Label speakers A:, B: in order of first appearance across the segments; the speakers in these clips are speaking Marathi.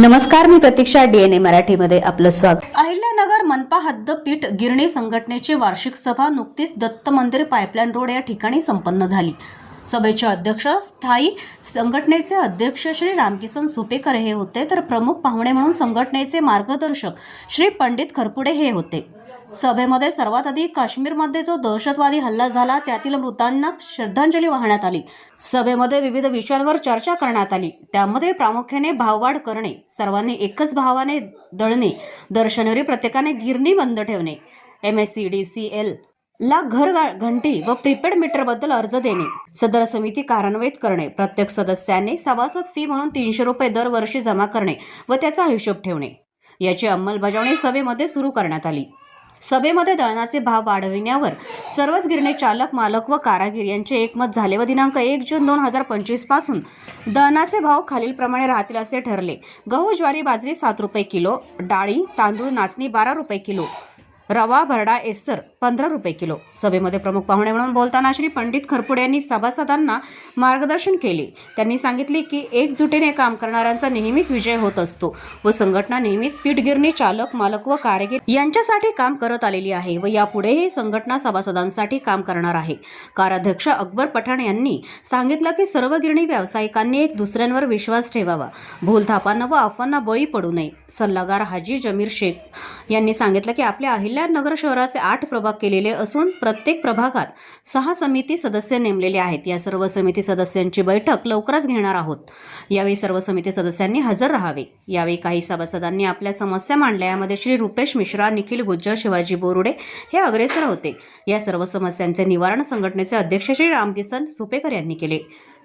A: नमस्कार मी प्रतीक्षा डीएनए मराठीमध्ये आपलं स्वागत.
B: अहिल्यानगर मनपा हद्दपीठ गिरणी संघटनेची वार्षिक सभा नुकतीच दत्त मंदिर पाईपलाईन रोड या ठिकाणी संपन्न झाली. सभेचे अध्यक्ष स्थायी संघटनेचे अध्यक्ष श्री रामकिसन सुपेकर हे होते तर प्रमुख पाहुणे म्हणून संघटनेचे मार्गदर्शक श्री पंडित खरपुडे हे होते. सभेमध्ये सर्वात आधी काश्मीरमध्ये जो दहशतवादी हल्ला झाला त्यातील मृतांना श्रद्धांजली वाहण्यात आली. सभेमध्ये विविध विषयांवर चर्चा करण्यात आली. त्यामध्ये प्रामुख्याने भाववाढ करणे सर्वांनी एकच भावाने दळणे दर प्रत्येकाने गिरणी बंद ठेवणे M S C D C L ला घर घंटी व प्रीपेड मीटरबद्दल अर्ज देणे सदर समिती कार्यान्वित करणे प्रत्येक सदस्याने सभासद फी म्हणून तीनशे रुपये दरवर्षी जमा करणे व त्याचा हिशोब ठेवणे. याची अंमलबजावणी सभेमध्ये सुरू करण्यात आली. सभेमध्ये दळणाचे भाव वाढविण्यावर सर्वच गिरणे चालक मालक व कारागीर यांचे एकमत झाले व दिनांक एक जून दोन हजार पंचवीसपासून दळणाचे भाव खालीलप्रमाणे राहतील असे ठरले. गहू ज्वारी बाजरी सात रुपये किलो डाळी तांदूळ नाचणी बारा रुपये किलो रवा भरडा एस्सर पंधरा रुपये किलो. सभेमध्ये प्रमुख पाहुणे म्हणून बोलताना श्री पंडित खरपुडे यांनी सभासदांना मार्गदर्शन केले. त्यांनी सांगितले की एकजुटीने काम करणाऱ्यांचा नेहमीच विजय होत असतो व संघटना नेहमीच पीठगिरणी चालक मालक व कारागीर यांच्यासाठी काम करत आलेली आहे व यापुढेही संघटना सभासदांसाठी काम करणार आहे. काराध्यक्ष अकबर पठाण यांनी सांगितलं की सर्व गिरणी व्यावसायिकांनी एक दुसऱ्यांवर विश्वास ठेवावा. भूलथापांना व अफवांना बळी पडू नये. सल्लागार हाजी जमीर शेख यांनी सांगितलं की आपल्या अहिल्यानगर शहराचे आठ प्रभाग केलेले असून प्रत्येक प्रभागात सहा समिती सदस्य नेमलेले आहेत. या सर्व समिती सदस्यांची बैठक लवकरच घेणार आहोत. यावेळी सर्व समिती सदस्यांनी हजर राहावे. यावेळी काही सभासदांनी आपल्या समस्या मांडल्या. यामध्ये श्री रुपेश मिश्रा निखिल गुज्जर शिवाजी बोरुडे हे अग्रेसर होते. या सर्व समस्यांचे निवारण संघटनेचे अध्यक्ष श्री रामकिसन सुपेकर यांनी केले.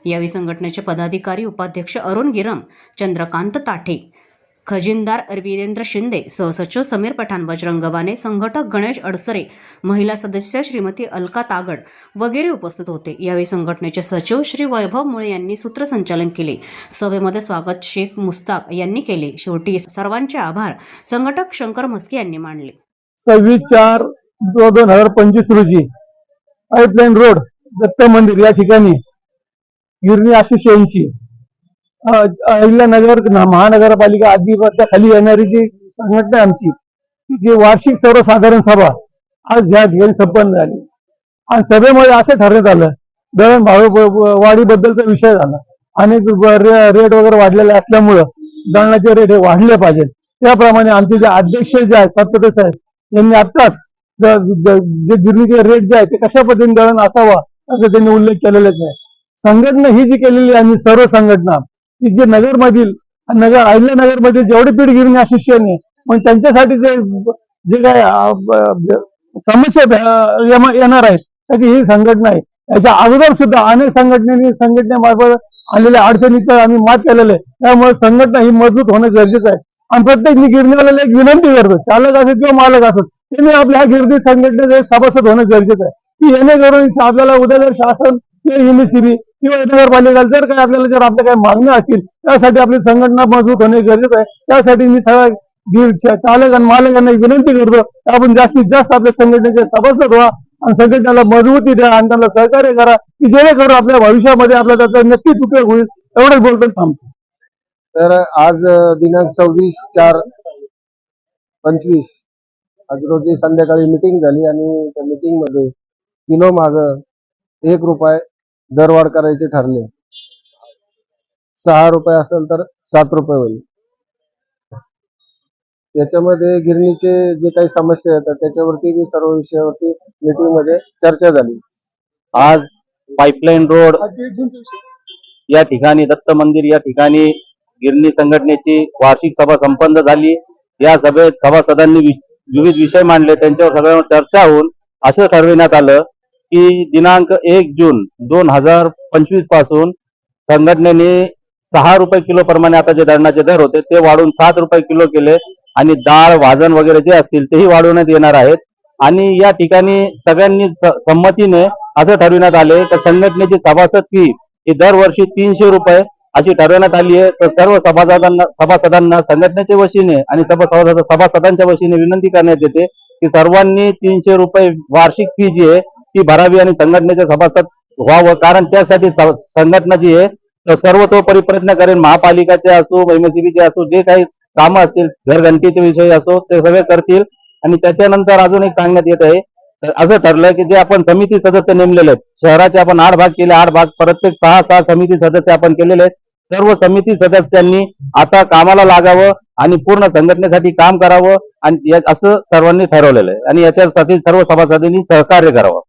B: यावेळी संघटनेचे पदाधिकारी उपाध्यक्ष अरुण गिरम चंद्रकांत ताठे खजिनदार वीरेंद्र शिंदे सहसचिव समीर पठाण बजरंगवाने संघटक गणेश अडसरे महिला सदस्य श्रीमती अलका तागड वगैरे उपस्थित होते. यावेळी संघटनेचे सचिव श्री वैभव मुळे यांनी सूत्रसंचालन केले. सभेमध्ये स्वागत शेख मुस्ताक यांनी केले. शेवटी सर्वांचे आभार. संघटक शंकर म्हस्के यांनी मानले.
C: सव्वीस चार दो- दोन हजार पंचवीस रोजी पाईपलाईन रोड दत्त मंदिर या ठिकाणी गिरणी आशिष यांची अहिल्या नगर महानगरपालिका आधी खाली येणारी जी संघटना आमची जी वार्षिक सर्वसाधारण सभा आज या ठिकाणी संपन्न झाली. आणि सभेमध्ये असं ठरण्यात आलं दळण भाव वाढीबद्दलचा विषय झाला. आणि रेट वगैरे वाढलेले असल्यामुळं दळणाचे रेट हे वाढले पाहिजेत त्याप्रमाणे आमचे जे अध्यक्ष जे आहेत सत्पते साहेब यांनी आत्ताच जे गिरणीचे रेट जे आहे ते कशा पद्धतीने दळण असावा असं त्यांनी उल्लेख केलेलाच आहे. संघटना ही जी केलेली आहे सर्व संघटना की जे नगरमधील नगर अहिल्यानगरमधील जेवढे पीठ गिरणी असोसिएशन आहे त्यांच्यासाठी जे जे काय समस्या येणार आहेत त्याची ही संघटना आहे. याच्या अगोदर सुद्धा अनेक संघटनेने संघटनेमार्फत आलेल्या अडचणीचं आम्ही मात केलेलं आहे. त्यामुळे संघटना ही मजबूत होणं गरजेचं आहे. आणि प्रत्येक मी गिरणीवाल्याला एक विनंती करतो चालक असत किंवा मालक असत त्यांनी आपल्या ह्या गिरणी संघटनेचं एक सभासद होणं गरजेचं आहे. की येणे करून आपल्याला उद्या जर शासन किंवा एमएससीबी किंवा नगरपालिका जर काही आपल्याला जर आपल्या काही मागण्या असतील त्यासाठी आपली संघटना मजबूत होणे गरजेचं आहे. त्यासाठी मी सगळ्या गिर चालक आणि मालकांना विनंती करतो आपण जास्तीत जास्त आपल्या संघटनेचे सभासद व्हा आणि संघटनेला मजबूती द्या आणि त्यांना सहकार्य करा की जेणेकरून आपल्या भविष्यामध्ये आपल्याला त्याचा नक्कीच उपयोग होईल. एवढंच बोलतो थांबतो.
D: तर आज दिनांक सव्वीस चार पंचवीस आज रोजी संध्याकाळी मिटिंग झाली आणि त्या मिटिंगमध्ये किलो माग एक रुपये दरवाढ करायचे ठरले. सहा रुपये असेल तर सात रुपये होईल. त्याच्यामध्ये गिरणीचे जे काही समस्या येतात त्याच्यावरती मी सर्व विषयावरती मीटिंगमध्ये चर्चा झाली.
E: आज पाईपलाईन रोड या ठिकाणी दत्त मंदिर या ठिकाणी गिरणी संघटनेची वार्षिक सभा संपन्न झाली. या सभेत सभासदांनी विविध विषय मांडले. त्यांच्यावर सगळ्यांवर चर्चा होऊन असं ठरविण्यात आलं. की दिनांक एक जून दोन हजार पंचवीसपासून संघटनेने सहा रुपये किलो प्रमाणे आता जे धरणाचे दर होते ते वाढून सात रुपये किलो केले आणि डाळ वाजन वगैरे जे असतील तेही वाढवण्यात येणार आहेत. आणि या ठिकाणी सगळ्यांनी संमतीने असं ठरविण्यात आले तर संघटनेची सभासद फी ही दरवर्षी तीनशे रुपये अशी ठरवण्यात आली आहे. तर सर्व सभासदांना सभासदांना संघटनेच्या वतीने आणि सभासद सभासदांच्या वतीने विनंती करण्यात येते की सर्वांनी तीनशे रुपये वार्षिक फी जी आहे ती भरावी आणि संघटनेचे सभासद व्हावं. कारण त्यासाठी संघटना जी आहे तर सर्वतोपरी प्रयत्न करेन. महापालिकाचे असो एमएससीबीचे असो जे काही कामं असतील घरघंटीचे विषय असो ते सगळे करतील. आणि त्याच्यानंतर अजून एक सांगण्यात येत आहे. असं ठरलंय की जे आपण समिती सदस्य नेमलेले आहेत शहराचे आपण आठ भाग केले आठ भाग प्रत्येक सहा सहा समिती सदस्य आपण केलेले आहेत. सर्व समिती सदस्यांनी आता कामाला लागावं आणि पूर्ण संघटनेसाठी काम करावं. आणि असं सर्वांनी ठरवलेलं आहे. आणि याच्यासाठी सर्व सभासदांनी सहकार्य करावं.